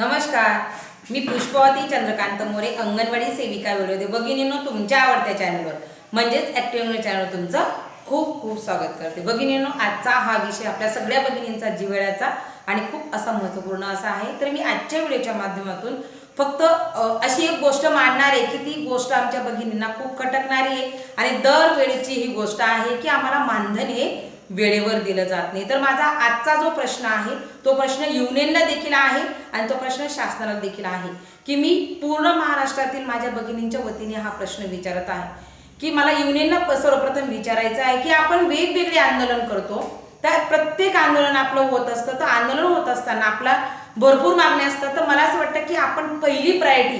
नमस्कार. मी पुष्पवती चंद्रकांत मोरे अंगणवाडी सेविका बोलवते भगिनींनो तुमच्या आवडत्या चॅनलवर म्हणजेच ॲक्टिव्ह चॅनलवर तुमचं खूप खूप स्वागत करते. भगिनीनो आजचा हा विषय आपल्या सगळ्या भगिनींचा जिव्हाळ्याचा आणि खूप असा महत्त्वपूर्ण असा आहे. तर मी आजच्या व्हिडिओच्या माध्यमातून फक्त अशी एक गोष्ट मांडणार आहे की ती गोष्ट आमच्या भगिनींना खूप खटकणारी आहे आणि दरवेळीची ही गोष्ट आहे की आम्हाला मानधन हे वेळेवर दिलं जात नाही. तर माझा आजचा जो प्रश्न आहे तो प्रश्न युनियनला देखील आहे आणि तो प्रश्न शासनाला देखील आहे. की मी पूर्ण महाराष्ट्रातील माझ्या भगिनींच्या वतीने हा प्रश्न विचारत आहे. की मला युनियनला सर्वप्रथम विचारायचं आहे की आपण वेगवेगळे आंदोलन करतो. तर प्रत्येक आंदोलन आपलं होत असतं तर आंदोलन होत असताना आपला भरपूर मागण्या असतात. तर मला असं वाटतं की आपण पहिली प्रायोरिटी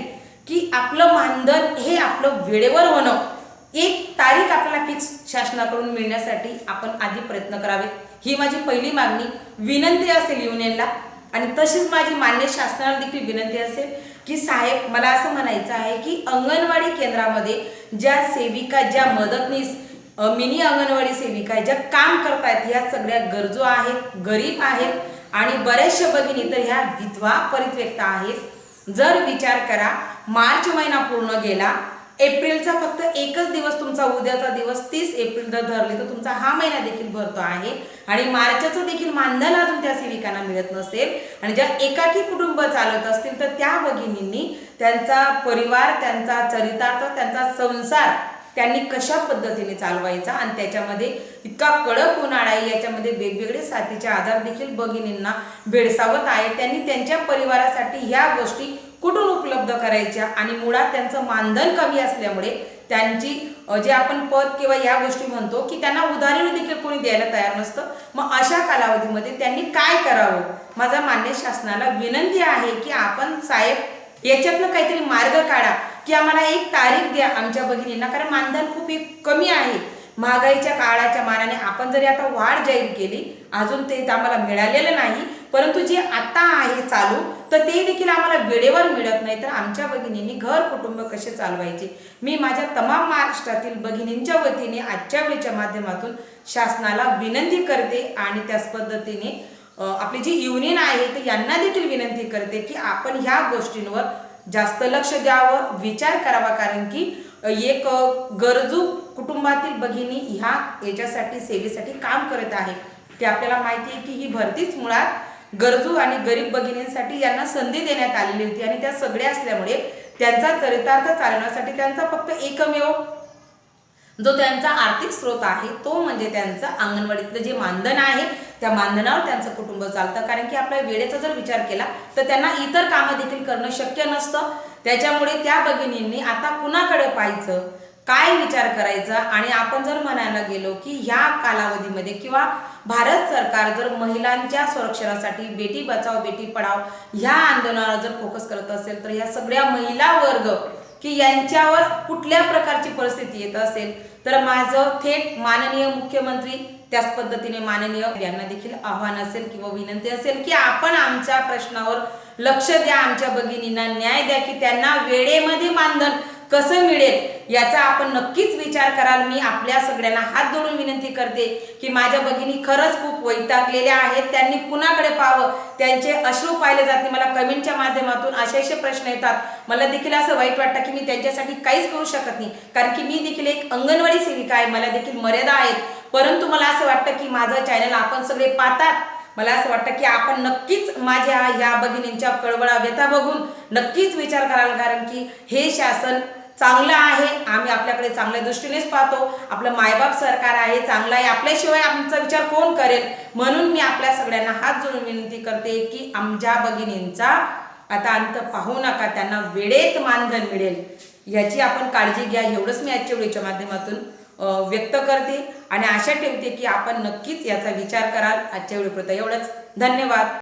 की आपलं मानधन हे आपलं वेळेवर होणं. एक तारीख आपल्याला फिक्स शासनाकडून मिळण्यासाठी आपण आधी प्रयत्न करावेत. ही माझी पहिली मागणी. विनंती असेल युनियनला आणि तशीच माझी मान्य शासनाला देखील विनंती असेल की साहेब मला असं म्हणायचं आहे की अंगणवाडी केंद्रामध्ये ज्या सेविका ज्या मदतनीस मिनी अंगणवाडी सेविका आहे, ज्या काम करतायत ह्या सगळ्या गरजू आहेत गरीब आहेत आणि बऱ्याचशा भगिनी तर ह्या विधवा परित्यक्ता आहेत. जर विचार करा मार्च महिना पूर्ण गेला एप्रिलचा फक्त एकच दिवस तुमचा उद्याचा दिवस तीस एप्रिल जर धरले तर तुमचा हा महिना देखील भरतो आहे. आणि मार्चचं देखील मानधन अजून त्या सेविकांना मिळत नसेल. आणि ज्या एकाकी कुटुंब चालत असतील तर त्या भगिनींनी त्यांचा परिवार त्यांचा चरितार्थ त्यांचा संसार त्यांनी कशा पद्धतीने चालवायचा आणि त्याच्यामध्ये इतका कडक उन्हाळा आहे याच्यामध्ये वेगवेगळे साथीचे आजार देखील भगिनींना भेडसावत आहे त्यांनी त्यांच्या परिवारासाठी ह्या गोष्टी कुठून उपलब्ध करायच्या आणि मुळात त्यांचं मानधन कमी असल्यामुळे त्यांची जे आपण पद किंवा या गोष्टी म्हणतो की त्यांना उदाहरण देखील कोणी द्यायला तयार नसतं. मग अशा कालावधीमध्ये त्यांनी काय करावं? माझा मान्य शासनाला विनंती आहे की आपण साहेब याच्यातनं काहीतरी मार्ग काढा की आम्हाला एक तारीख द्या आमच्या भगिनींना कारण मानधन खूप एक कमी आहे. महागाईच्या काळाच्या मानाने आपण जरी आता वाढ जाहीर केली अजून ते आम्हाला मिळालेलं नाही परंतु जे आता आहे चालू तर ते देखील आम्हाला वेळेवर मिळत नाही. तर आमच्या भगिनींनी घर कुटुंब कसे चालवायचे? मी माझ्या तमाम महाराष्ट्रातील भगिनींच्या वतीने आजच्या वेळेच्या माध्यमातून शासनाला विनंती करते आणि त्याच पद्धतीने आपली जी युनियन आहे तर यांना देखील विनंती करते की आपण ह्या गोष्टींवर जास्त लक्ष द्यावं विचार करावा. कारण की एक गरजू कुटुंबातील भगिनी ह्या याच्यासाठी सेवेसाठी काम करत आहे ते आपल्याला माहिती आहे की ही भरतीच मुळात गरजू आणि गरीब भगिनींसाठी यांना संधी देण्यात आलेली होती आणि त्या सगळ्या असल्यामुळे त्यांचा चरितार्थ चालवण्यासाठी त्यांचा फक्त एकमेव जो त्यांचा आर्थिक स्रोत आहे तो म्हणजे त्यांचं अंगणवाडीतलं जे मानधन आहे त्या मानधनावर त्यांचं कुटुंब चालतं. कारण की आपल्या वेळेचा जर विचार केला तर त्यांना इतर कामं देखील करणं शक्य नसतं. त्याच्यामुळे त्या भगिनींनी आता कुणाकडे पाहायचं? काय विचार करायचा? आणि आपण जर म्हणायला गेलो की ह्या कालावधीमध्ये किंवा भारत सरकार जर महिलांच्या संरक्षणासाठी बेटी बचाव बेटी पढाव ह्या आंदोलनावर जर फोकस करत असेल तर ह्या सगळ्या महिला वर्ग की यांच्यावर कुठल्या प्रकारची परिस्थिती येत असेल? तर माझं थेट माननीय मुख्यमंत्री त्याच पद्धतीने माननीय यांना देखील आव्हान असेल किंवा विनंती असेल की आपण आमच्या प्रश्नावर लक्ष द्या आमच्या भगिनींना न्याय द्या की त्यांना वेळेमध्ये मानधन कसं मिळेल याचा आपण नक्कीच विचार कराल. मी आपल्या सगळ्यांना हात जोडून विनंती करते की माझ्या भगिनी खरंच खूप वैतागलेल्या आहेत. त्यांनी कुणाकडे पाहावं? त्यांचे अश्रू पाहिले जात नाही. मला कमेंटच्या माध्यमातून असे असे प्रश्न येतात. मला देखील असं वाईट वाटतं की मी त्यांच्यासाठी काहीच करू शकत नाही. कारण की मी देखील एक अंगणवाडी सेविका आहे. मला देखील मर्यादा आहेत. परंतु मला असं वाटतं की माझं चॅनल आपण सगळे पाहतात. मला असं वाटतं की आपण नक्कीच माझ्या ह्या भगिनींच्या कळवळा व्यथा बघून नक्कीच विचार कराल. कारण की हे शासन चांगलं आहे. आम्ही आपल्याकडे चांगल्या दृष्टीनेच पाहतो. आपलं मायबाप सरकार आहे चांगलं आहे. आपल्याशिवाय आमचा विचार कोण करेल? म्हणून मी आपल्या सगळ्यांना हात जोडून विनंती करते की आमच्या भगिनींचा आता अंत पाहू नका. त्यांना वेळेत मानधन मिळेल. याची आपण काळजी घ्या. एवढंच मी आजच्या वेळेच्या माध्यमातून व्यक्त करते. आणि आशा ठेवते की आपण नक्कीच याचा विचार कराल. आजच्या वेळेपर्यंत एवढंच. धन्यवाद.